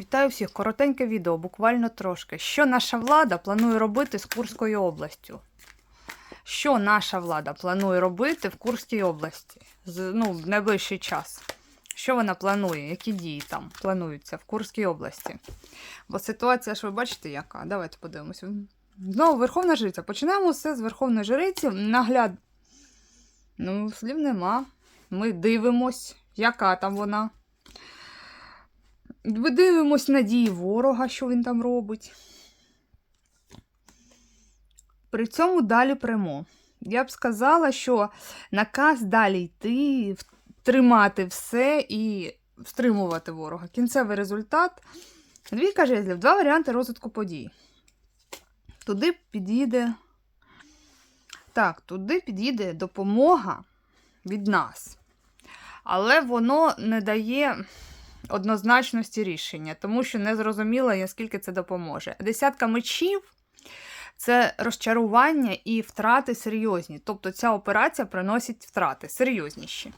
Вітаю всіх! Коротеньке відео, буквально трошки. Що наша влада планує робити з Курською областю? Що наша влада планує робити в Курській області з, ну, в найближчий час? Що вона планує? Які дії там плануються в Курській області? Бо ситуація, ж ви бачите, яка? Давайте подивимося. Знову Верховна Жриця. Починаємо все з Верховної Жриці. Нагляд. Ну, слів нема. Ми дивимось, яка там вона. Ми дивимось на дії ворога, що він там робить. При цьому далі прямо. Я б сказала, що наказ далі йти, тримати все і стримувати ворога. Кінцевий результат. Двійка жезлів, два варіанти розвитку подій. Туди підійде. Так, туди підійде допомога від нас. Але воно не дає однозначності рішення, тому що не зрозуміло, наскільки це допоможе. Десятка мечів це розчарування і втрати серйозні. Тобто ця операція приносить втрати серйозніші.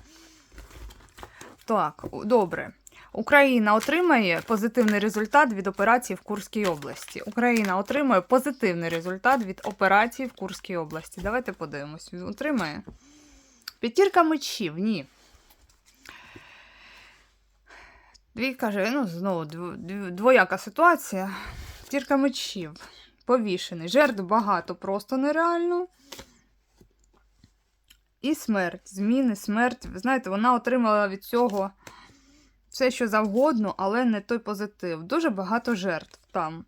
Так, добре. Україна отримає позитивний результат від операції в Курській області. Україна отримає позитивний результат від операції в Курській області. Давайте подивимось. Отримає. П'ятірка мечів, ні. Дві каже, ну, знову дв- дв- двояка ситуація. Тірка мечів. Повішений. Жертв багато, просто нереально. І смерть. Зміни, смерть. Ви знаєте, вона отримала від цього все, що завгодно, але не той позитив. Дуже багато жертв там.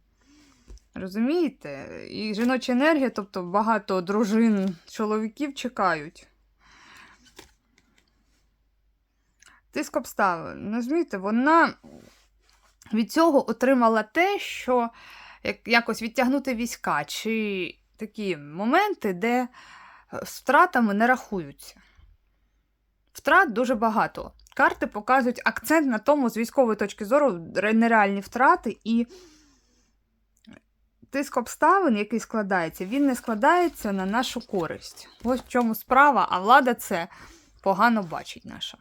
Розумієте? І жіноча енергія, тобто багато дружин, чоловіків чекають. Тиск обставин. Розумієте, вона від цього отримала те, що як, якось відтягнути війська, чи такі моменти, де е, з втратами не рахуються. Втрат дуже багато. Карти показують акцент на тому, з військової точки зору, нереальні втрати і тиск обставин, який складається, він не складається на нашу користь. Ось в чому справа, а влада це погано бачить наша.